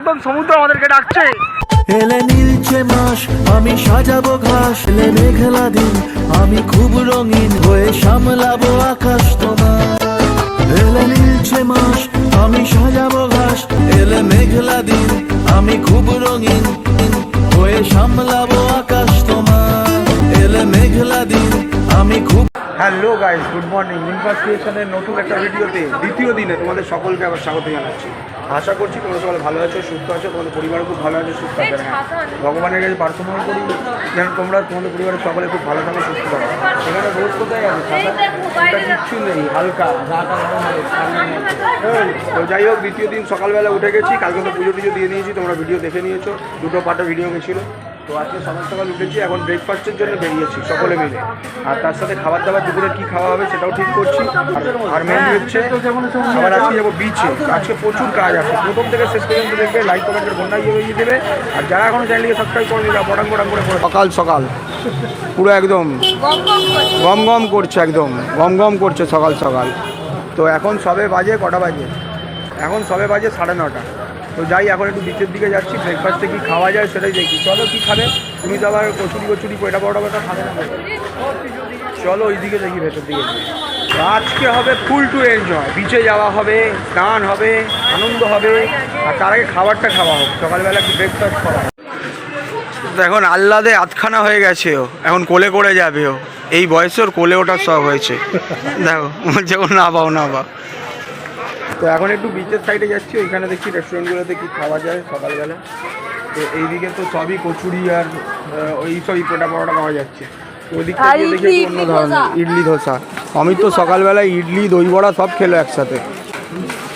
একদম সমুদ্র আমাদেরকে ডাকছে। এলে মাস, আমি সাজাবো ঘাস, এলে মেঘলা দিন, আমি খুব রঙিন হয়ে সামলাবো আকাশ তোমার। এলে নীলছে মাস, আমি সাজাবো ঘাস, এলে মেঘলা দিন, আমি খুব রঙিন হয়ে সামলাবো আকাশ তোমার। এলে মেঘলা দিন, আমি খুব হ্যালো গাইস গুড মর্নিং। ইনফাস ক্রিয়েশনের নতুন একটা ভিডিওতে দ্বিতীয় দিনে তোমাদের সকলকে আবার স্বাগত জানাচ্ছি। আশা করছি তোমরা সবাই ভালো আছো সুস্থ আছো তোমাদের পরিবারও খুব ভালো আছে সুস্থ আছে হ্যাঁ। ভগবানের কাছে প্রার্থনা করি যেন তোমরা তোমাদের পরিবারের সকলে খুব ভালো থাকো সুস্থ থাকো। এখানে রোজ কোথায় আছে? কিচ্ছু নেই হালকা তো যাই হোক দ্বিতীয় দিন সকালবেলা উঠে গেছি কালকে তো পুজো টুজো দিয়ে নিয়েছি তোমরা ভিডিও দেখে নিয়েছো দুটো পাটা ভিডিও গেছিল। তো আজকে সকাল সকাল উঠেছি এখন ব্রেকফাস্টের জন্য বেরিয়েছি সকলে মিলে। আর তার সাথে খাবার দাবার দুপুরে কি খাওয়া হবে সেটাও ঠিক করছি। আর- মেন হচ্ছে আবার আজকে যাব বিচে আজকে প্রচুর কাজ আছে। প্রথম থেকে শেষ পর্যন্ত দেখবে লাইক কমেন্টের বন্যা ইয়ে দেবে। আর যারা এখনও চ্যানেলকে সাবস্ক্রাইব করে দিলে বটাং বটাং করে সকাল সকাল। পুরো একদম গম গম করছে একদম। গম গম করছে সকাল সকাল। তো এখন সবে বাজে কটা বাজে? এখন সবে বাজে সাড়ে নটা। তো যাই, এখন একটু বিচের দিকে যাচ্ছি ব্রেকফাস্টে কি খাওয়া যায় সেটাই দেখি। চলো, কি খাবে? তুমি তো আবার কচুরি কচুরি, পয়টা পরোটা পয়টা খাবে না। চলো ওই দিকে দেখি, ভেতর দিকে আজকে হবে ফুল টু এনজয় বিচে যাওয়া হবে, স্নান হবে, আনন্দ হবে, আর তার আগে খাবারটা খাওয়া হোক। সকালবেলা একটু ব্রেকফাস্ট করা এখন আহ্লাদে আধখানা হয়ে গেছে ও। এখন কোলে করে যাবে ও। এই বয়সে ওর কোলে ওঠার শখ হয়েছে। দেখো ও না পাও না পাও তো এখন একটু বিচের সাইডে যাচ্ছি ওইখানে দেখছি রেস্টুরেন্টগুলোতে কি খাওয়া যায় সকালবেলা। তো এইদিকে তো সবই কচুরি আর ওই সবই পোটা পরোটা পাওয়া যাচ্ছে। দেখি অন্য ধরনের ধোসা। ইডলি ধোসা। অমিত তো সকালবেলা ইডলি দই বড়া সব খেলো একসাথে।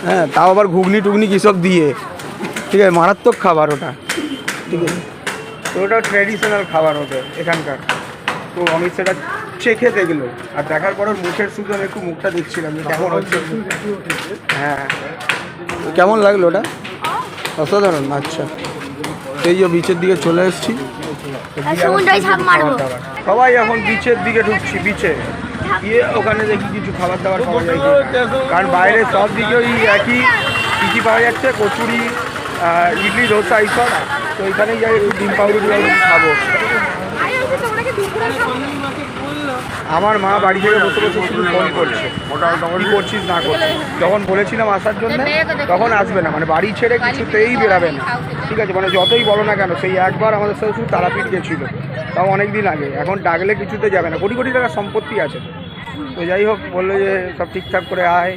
হ্যাঁ তাও আবার ঘুগনি টুগনি কী সব দিয়ে। ঠিক আছে মারাত্মক খাবার ওটা। ঠিক আছে। তো ওটা ট্র্যাডিশনাল খাবার ওদের এখানকার। তো অমিত সেটা চেখে দেখল আর দেখার পর ওর মুখের শুধু আমি একটু মুখটা দেখছিলাম যে কেমন হচ্ছে। হ্যাঁ। কেমন লাগল ওটা? অসাধারণ আচ্ছা। এই যে বিচের দিকে চলে এসেছি। সবাই এখন বিচের দিকে ঢুকছি বিচে। গিয়ে ওখানে দেখি কিছু খাবার দাবার পাওয়া যায় কারণ বাইরে সব দিকে ওই একই কী কী পাওয়া যাচ্ছে কচুরি ইডলি ধোসা এইসব। তো ওইখানেই যাই একটু ডিম পাউরুটি খাব। আমার মা বাড়ি থেকে বসে বসে শুধু ফোন করছে। কি করছিস না করছিস? যখন বলেছিলাম আসার জন্য তখন আসবে না। মানে বাড়ি ছেড়ে কিছুতেই বেরাবে না। ঠিক আছে মানে যতই বলো না কেন সেই একবার আমাদের সাথে শুধু তারাপীঠ গেছিল। তাও অনেক দিন আগে। এখন ডাকলে কিছুতে যাবে না। কোটি কোটি টাকার সম্পত্তি আছে। তো যাই হোক বলল যে সব ঠিকঠাক করে আয়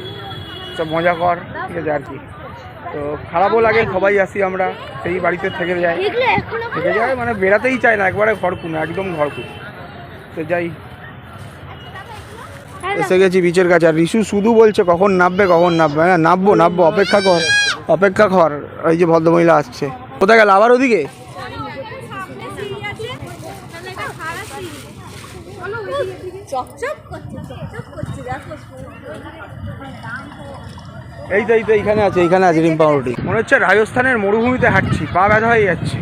সব মজা কর। ঠিক আছে আর কি। তো খারাপও লাগে সবাই আসি আমরা সেই বাড়িতে থেকে যাই থেকে যায় মানে বেরাতেই চায় না একবারে ঘর ঘরকুনো একদম ঘরকুনো। তো যাই। এসে গেছি বিচের কাছে আর রিশু শুধু বলছে কখন নামবে কখন নামবে? হ্যাঁ নামবো নামবো অপেক্ষা কর অপেক্ষা কর এই যে ভদ্রমহিলা আসছে। কোথায় গেল আবার ওদিকে। চকচক করছে দেখো এই তো এই তো এইখানে আছে এইখানে আছে ডিম পাউরুটি। মনে হচ্ছে রাজস্থানের মরুভূমিতে হাঁটছি পা ব্যথা হয়ে যাচ্ছে।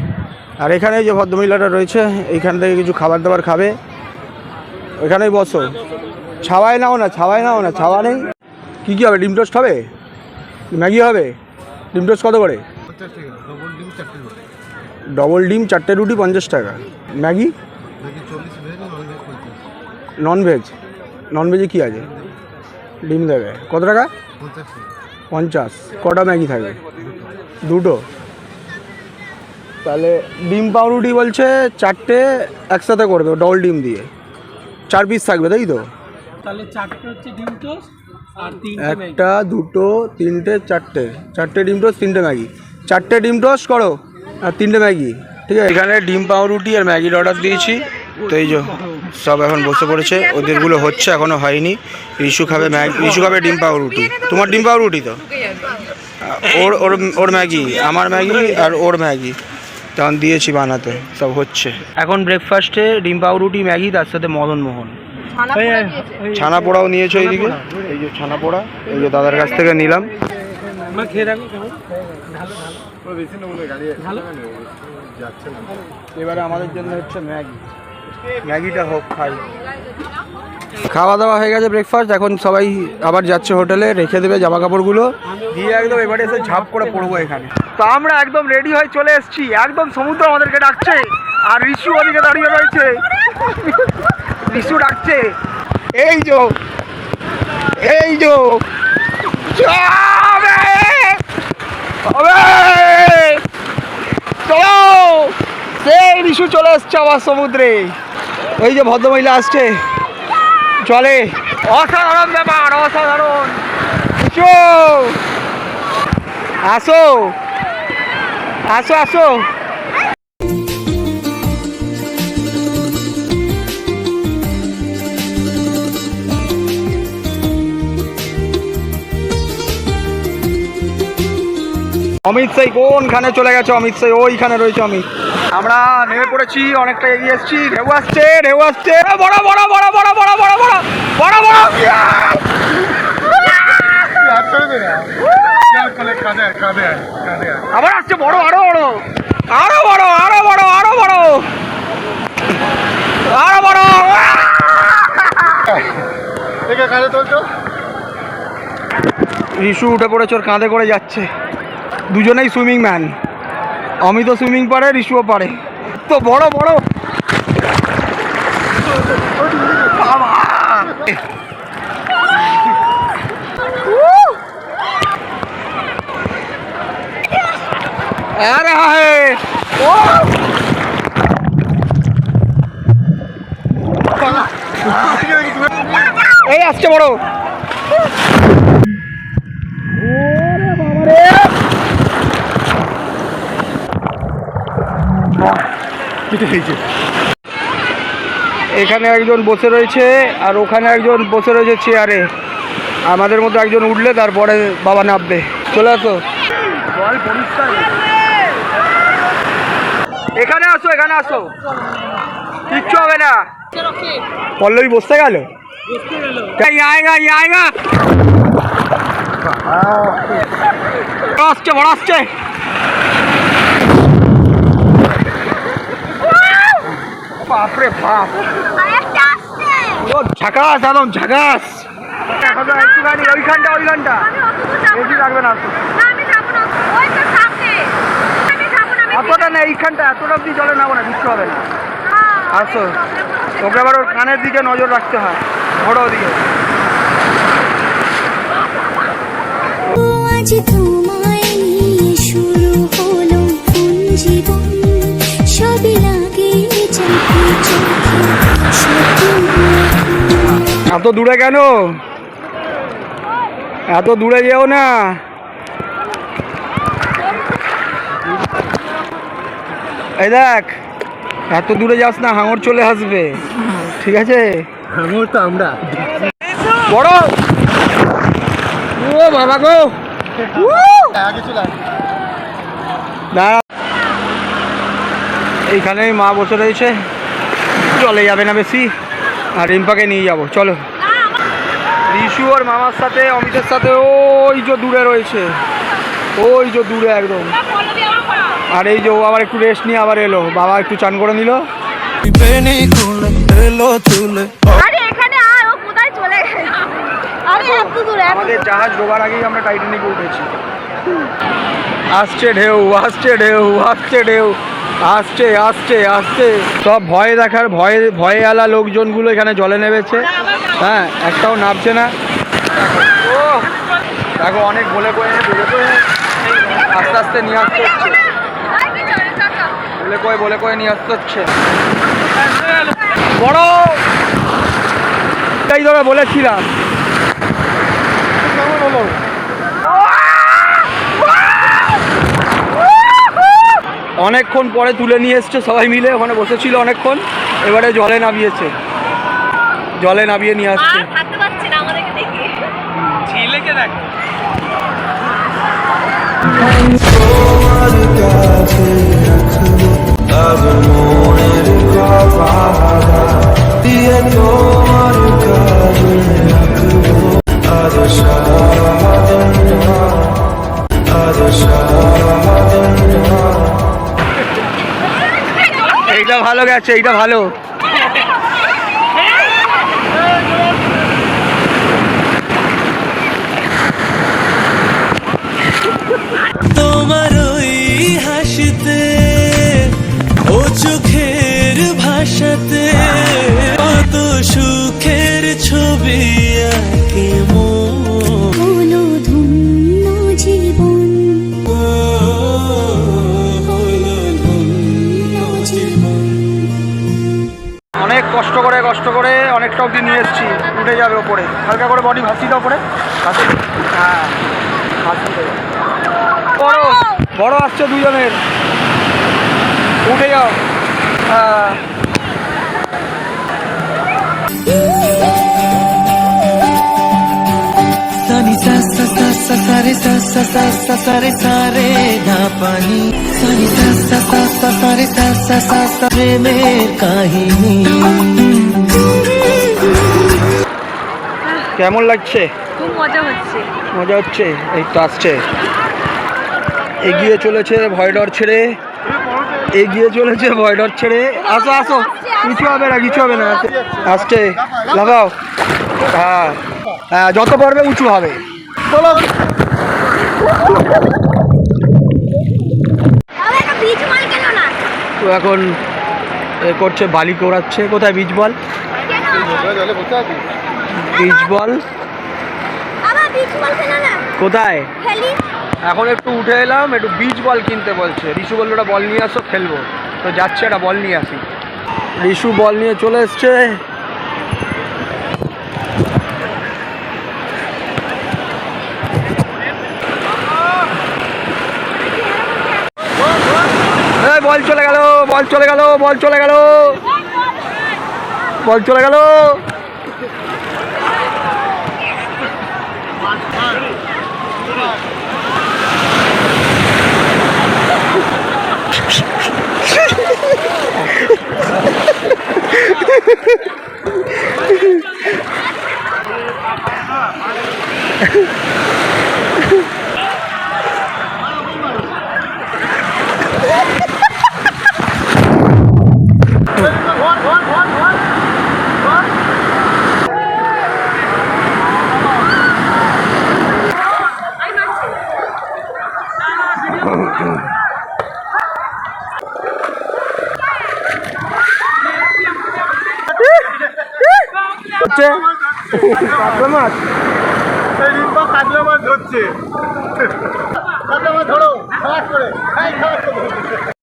আর এখানে যে ভদ্রমহিলাটা রয়েছে এইখান থেকে কিছু খাবার দাবার খাবে। ওইখানেই বসো। ছাওয়ায় নাও না ছাওয়ায় নাও না ছাওয়া নেই। কী কী হবে ডিম টোস্ট হবে? ম্যাগি হবে? ডিম টোস্ট কত করে? ডবল ডিম চারটে রুটি পঞ্চাশ টাকা। ম্যাগি? নন ভেজ নন ভেজে কী আছে? ডিম দেবে। কত টাকা? পঞ্চাশ কটা ম্যাগি থাকবে? দুটো। তাহলে ডিম পাউরুটি বলছে চারটে একসাথে করে দেবো ডবল ডিম দিয়ে। চার পিস থাকবে তাই তো? তাহলে চারটে হচ্ছে ডিম টোস্ট আর একটা দুটো তিনটে চারটে। চারটে ডিম টোস্ট তিনটে ম্যাগি। চারটে ডিম টোস্ট করো আর তিনটে ম্যাগি। ঠিক আছে? এখানে ডিম পাউরুটি আর ম্যাগির অর্ডার দিয়েছি। তো এই যে সব এখন বসে পড়েছে। ওদেরগুলো হচ্ছে এখনও হয়নি। ইস্যু খাবে ম্যাগি রিশু খাবে ডিম পাউরুটি। তোমার ডিম পাউরুটি তো? ওর ওর ওর ম্যাগি আমার ম্যাগি আর ওর ম্যাগি। তখন দিয়েছি বানাতে সব হচ্ছে। এখন ব্রেকফাস্টে ডিম পাউরুটি ম্যাগি তার সাথে মদন মোহন। ছানা পোড়াও নিয়েছো এইদিকে। এই যে ছানা পোড়া এই যে দাদার কাছ থেকে নিলাম। এবারে আমাদের জন্য হচ্ছে ম্যাগি। ম্যাগিটা হোক খাই। খাওয়া দাওয়া হয়ে গেছে ব্রেকফাস্ট এখন সবাই আবার যাচ্ছে হোটেলে রেখে দেবে জামা কাপড়গুলো দিয়ে একদম এবারে এসে ঝাঁপ করে পড়ব এখানে। তো আমরা একদম রেডি হয়ে চলে এসেছি। একদম সমুদ্র আমাদেরকে ডাকছে। আর ঋষু ওদিকে দাঁড়িয়ে রয়েছে। ঋষু ডাকছে। এই যো এই যো হবে চলো! সেই ঋষু চলে এসছে আবার সমুদ্রে। ওই যে ভদ্রমহিলা আসছে। চলে। অসাধারণ ব্যাপার, অসাধারণ। আসো। আসো আসো। অমিত সাই কোনখানে চলে গেছে? অমিত সাই ওইখানে রয়েছে অমিত। আমরা নেমে পড়েছি অনেকটা এগিয়ে এসেছি ঢেউ আসছে ঢেউ আসছে বড় বড় বড় বড় বড় বড় বড় বড় বড় আবার আসছে বড় আরও বড় আরও বড় আরও বড় আরও বড় আরও বড় রিশু উঠে পড়েছে ওর কাঁধে করে যাচ্ছে দুজনেই সুইমিং ম্যান অমিতও সুইমিং পারে রিশুও পারে। তো বড় বড়। এই আসছে বড়। এখানে একজন বসে রয়েছে আর ওখানে একজন বসে রয়েছে চেয়ারে। আমাদের মধ্যে একজন উঠলে তারপরে বাবা নামবে। চলে আসো। এখানে আসো এখানে আসো। কিচ্ছু হবে না। পল্লবী বসতে গেল? আসছে, বড় আসছে। বাপরে বাপ। ও একদম ওইখানটা অতটা না। এইখানটা এতটা হবে না তোকে ওর কানের দিকে নজর রাখতে হয়। ঘোড়ার দিকে এত দূরে কেন? এত দূরে যেও না। এই দেখ এত দূরে যাস না হাঙর চলে আসবে। ঠিক আছে? হাঙর তো আমরা। বড়। ও বাবা গো। দাঁড়া। এইখানেই মা বসে রয়েছে। চলে যাবে না বেশি। আর রিম্পাকে নিয়ে যাব চলো। রিশু আর মামার সাথে অমিতের সাথে ওই যে দূরে রয়েছে। ওই যে দূরে একদম। আর এই যে ও আবার একটু রেস্ট নিয়ে আবার এলো। বাবা একটু চান করে নিল। আমাদের জাহাজ ডোবার আগেই আমরা টাইটানিকে উঠেছি। আসছে ঢেউ আসছে ঢেউ আসছে ঢেউ, আসছে আসছে আসছে। সব ভয় দেখার, ভয়ে ভয়ে আলা লোকজনগুলো এখানে জলে নেমেছে। হ্যাঁ একটাও নামছে না। দেখো, অনেক বলে কয়ে আস্তে আস্তে নিয়ে আসতে হচ্ছে। বলে কয়ে বলে কয়ে নিয়ে আসতে হচ্ছে। বড়! তাই ধরে বলেছিলাম। অনেকক্ষণ পরে তুলে নিয়ে এসছে সবাই মিলে ওখানে বসেছিল অনেকক্ষণ এবারে জলে নামিয়েছে। জলে নামিয়ে নিয়ে আসছে। ছেলেকে দেখো। ভালো গেছে এইটা ভালো। তোমার ওই হাসিতে ও চোখের ভাষাতে কত সুখের ছবি আঁকে। অনেকটা অবধি নিয়ে এসেছি উঠে যাবে ওপরে হালকা করে বডি ভাসি দাও ওপরে ভাসি হ্যাঁ ভাসি বড় বড় আসছে দুজনের উঠে যাও হ্যাঁ সানি সা সা সা সা সা রে সা সা সা সা সা রে সা রে না পানি সানি সা সা সা কেমন লাগছে? খুব মজা হচ্ছে। মজা হচ্ছে? এই তো আসছে। এগিয়ে চলেছে ভয় ডর ছেড়ে। এগিয়ে চলেছে ভয় ডর ছেড়ে। আসো আসো। কিছু হবে না কিছু হবে না। আসছে। লাগাও হ্যাঁ। হ্যাঁ যত পারবে উঁচু হবে। বলো তো এখন এ করছে বালি কোড়াচ্ছে। কোথায় বীজ বল বীজ বল কোথায়? এখন একটু উঠে এলাম একটু বীজ বল কিনতে বলছে। রিশু বলল ওটা বল নিয়ে আসো খেলব। তো যাচ্ছে একটা বল নিয়ে আসি। রিশু বল নিয়ে চলে এসছে। বল চলে গেল বল চলে গেল বল চলে গেল। বল চলে গেল হচ্ছে কাতলা মাছ কাতলা মাছ ধরছে। কাতলা মাছ ধরো খালাস করে। খাই খালাস করে।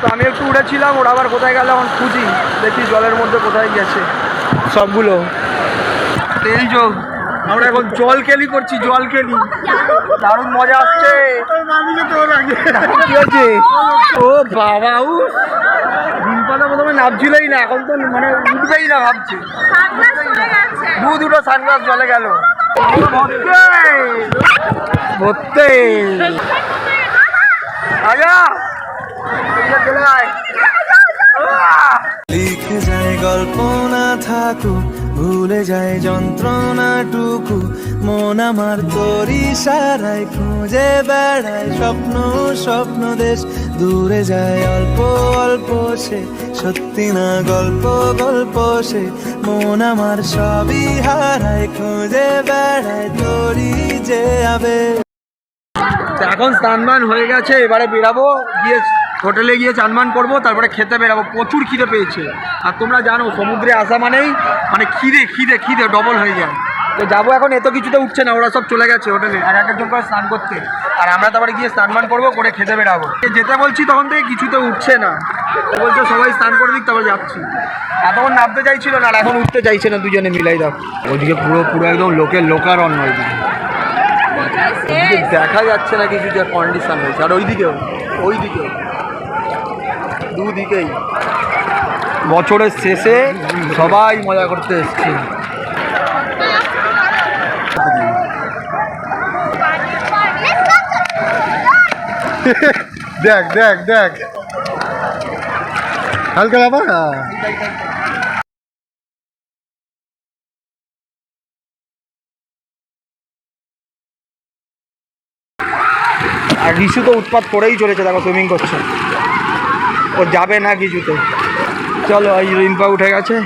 তো আমি একটু উড়েছিলাম, ওরা আবার কোথায় গেল এখন খুঁজি। দেখি জলের মধ্যে কোথায় গেছে। সবগুলো। এই যে, আমরা এখন জল কেলি করছি, জল কেলি। দারুণ মজা আসছে। ও বাবা উ ডিমপাতা প্রথমে নামছিলই না, এখন তো মানে উঠবেই না, ভাবছি। দু দুটো সানগ্লাস জলে গেল। ভর্তে। আয়া। চলে আয়! লিখে যায় গল্প না থাকুক ভুলে যায় যন্ত্রণাটুকু। মন আমার তরি সারাই খুঁজে বেড়ায় স্বপ্ন স্বপ্ন দেশ। দূরে যায় অল্প অল্প সে, সত্যি না গল্প গল্প সে। মন আমার সবই হারায়, খুঁজে বেড়ায় তরি যে আবে এখন স্নান হয়ে গেছে, এবারে বেরাবো, গিয়ে হোটেলে গিয়ে চানমান করব তারপরে খেতে বেরাবো। প্রচুর খিদে পেয়েছে। আর তোমরা জানো সমুদ্রে আসা মানেই মানে খিদে খিদে খিদে ডবল হয়ে যায়। তো যাব এখন এত কিছুতে উঠছে না ওরা সব চলে গেছে হোটেলে। এক এক একজন করে স্নান করতে। আর আমরা তারপরে গিয়ে স্নান করব করে খেতে বেরাবো। যেতে বলছি তখন থেকে কিছুতে উঠছে না। ও বলছে সবাই স্নান করে দিক তারপর যাচ্ছি। এতক্ষণ নামতে চাইছিল না আর এখন উঠতে চাইছে না দুজনে মিলাই দাও। ওইদিকে পুরো পুরো একদম লোকের লোকারণ্য ওইদিকে ওইদিকে দেখা যাচ্ছে না কিছু যে কন্ডিশন হয়েছে আর ওইদিকেও ওইদিকেও। দুদিকেই। বছরের শেষে সবাই মজা করতে এসছে। দেখ দেখ দেখ। হালকা ব্যাপার আর রিশু তো উৎপাত করেই চলেছে দেখো সুইমিং করছে। ও যাবে না কিছুতে। চলো, এই রিম্পা উঠে গেছে।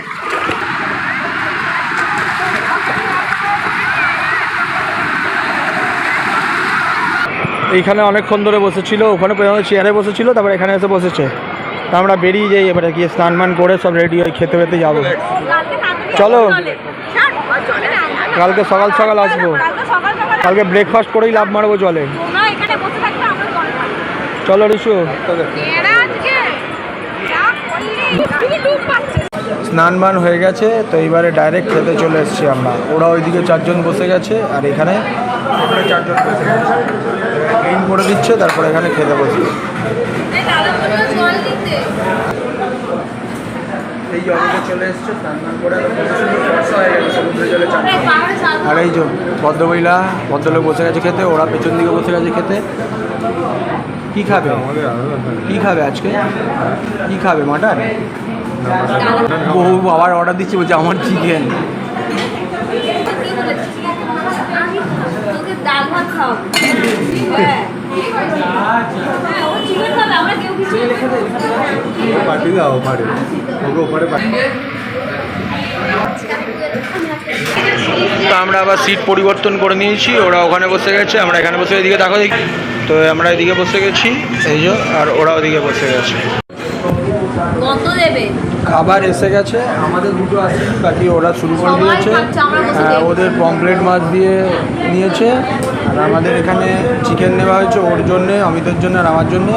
এইখানে অনেকক্ষণ ধরে বসেছিল, ওখানে পর্যন্ত চেয়ারে বসেছিল, তারপর এখানে এসে বসেছে। তা আমরা বেরিয়ে যাই এবারে, গিয়ে স্নান মান করে সব রেডি হয়ে খেতে পেতে যাব। চলো। কালকে সকাল সকাল আসব। কালকে ব্রেকফাস্ট করেই লাভ মারবো যাব। চলো রিশু এরা আজকে যা করলি, তুমি ডুব পাচ্ছে। স্নান মান হয়ে গেছে, তো এইবারে ডাইরেক্ট খেতে চলে এসেছি আমরা। ওরা ওইদিকে চারজন বসে গেছে, আর এখানে চারজন বসে গেছে। ক্লিন করে দিচ্ছে, তারপর এখানে খেতে বসে। আর এই যে ভদ্রমহিলা, ভদ্রলোক বসে গেছে খেতে, ওরা পেছন দিকে বসে গেছে খেতে। কি খাবে? কি খাবে আজকে? কি খাবে, মাটন? বহু আবার অর্ডার দিচ্ছি, বলছে আমার চিকেন পাঠিয়ে দাও, ওপারে। ওকে ওপারে পাঠিয়ে তো আমরা আবার সিট পরিবর্তন করে নিয়েছি ওরা ওখানে বসে গেছে আমরা এখানে বসে এদিকে দেখো দেখি। তো আমরা এদিকে বসে গেছি এই যে আর ওরা ওদিকে বসে গেছে। খাবার এসে গেছে আমাদের দুটো আসেনি বাকি ওরা শুরু করে দিয়েছে। হ্যাঁ। ওদের পমপ্লেট মাছ দিয়ে নিয়েছে আর আমাদের এখানে চিকেন নেওয়া হয়েছে ওর জন্যে অমিতের জন্য আর আমার জন্য।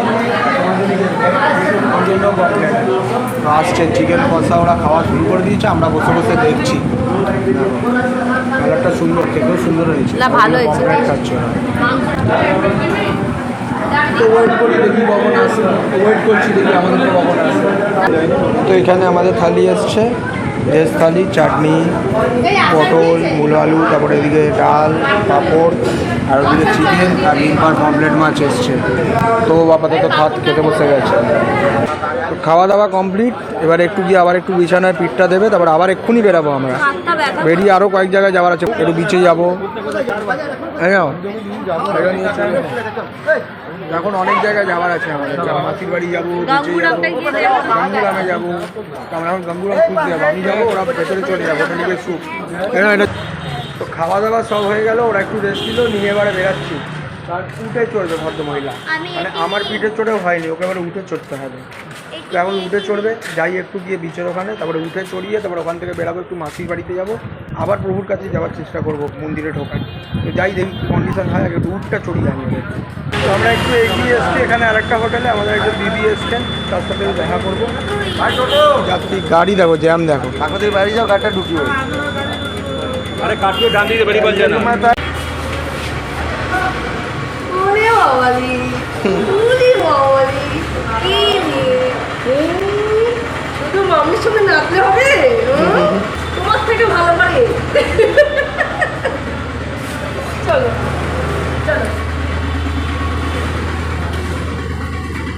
আসছে চিকেন কষা ওরা খাওয়া শুরু করে দিয়েছে আমরা বসে বসে দেখছি। কালারটা সুন্দর খেতেও সুন্দর হয়েছে। না, ভালো হয়েছে। খাচ্ছে তো ওয়েট করি দেখি কখন আসে ওয়েট করছি দেখি আমাদের তো কখন আসে তো এখানে আমাদের থালি এসছে ভেজ থালি চাটনি পটল মূল আলু তারপরে এদিকে ডাল পাঁপড়। আর ওদিকে চিকেন আর লিম্পার কমপ্লেট মাছ এসছে। তো আপাতত ভাত খেতে বসে গেছে। খাওয়া দাওয়া কমপ্লিট, এবার একটু গিয়ে আবার একটু বিছানায় পিঠটা দেবে, তারপর আবার এক্ষুনি বেরাবো আমরা। বেরিয়ে আরও কয়েক জায়গায় যাওয়ার আছে, একটু বিচে যাব। হ্যাঁ এখন অনেক জায়গায় যাওয়ার আছে আমাদের। মাসির বাড়ি যাব। গঙ্গুরামে যাব। আমরা এখন গঙ্গুরাম খুঁজতে যাব। আমি যাব, ওরা ভেতরে চলে যাব ওটা নিজের সুখ এটা এটা তো খাওয়া দাওয়া সব হয়ে গেল ওরা একটু রেস্ট দিল নিয়ে এবারে বেরাচ্ছি। তার উঠে চড়বে ভদ্রমহিলা। আমি মানে আমার পিঠে চড়েও হয়নি ওকে এবারে উঠে চড়তে হবে। তো এখন উঠে চড়বে যাই একটু গিয়ে বিচের ওখানে তারপরে উঠে চড়িয়ে তারপরে ওখান থেকে বেরাবো একটু মাসির বাড়িতে যাব। আবার প্রভুর কাছে যাওয়ার চেষ্টা করব মন্দিরে ঢোকার। তো যাই দেখি কন্ডিশন হয় আগে একটু উঠটা চড়িয়ে আনি তো আমরা একটু এগিয়ে এসছি এখানে আরেকটা হোটেলে আমাদের একজন দিদি এসছেন তার সাথে দেখা করব। যাত্রী গাড়ি দেখো জ্যাম দেখো। কাকদের বাড়ি যাও গাড়িটা ঢুকিয়ে কি শুধু সঙ্গে নাচলে হবে? উম, তোমার থেকে ভালো পারে চলো চলো।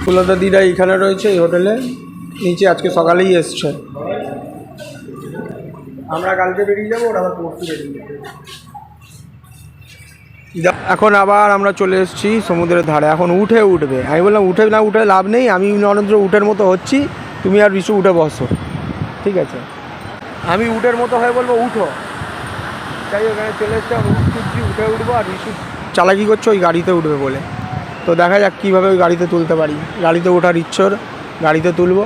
ফুলতা দিদা এখানে রয়েছে এই হোটেলে। নিচে আজকে সকালেই এসছে। আমরা কালকে বেরিয়ে যাব ওরা আবার পরশু বেরিয়ে যাবে। এখন আবার আমরা চলে এসেছি সমুদ্রের ধারে। এখন উঠে উঠবে। আমি বললাম উঠে না উঠে লাভ নেই। আমি নরেন্দ্র উঠের মতো হচ্ছি। তুমি আর বিশু উঠে বসো। ঠিক আছে? আমি উঠের মতো হয়ে বলব উঠো। তাই ওখানে চলে এসছে উঠছি উঠে উঠবো আর বিশু চালাকি করছ ওই গাড়িতে উঠবে বলে। তো দেখা যাক কীভাবে ওই গাড়িতে তুলতে পারি। গাড়িতে ওঠার ইচ্ছর গাড়িতে তুলবো।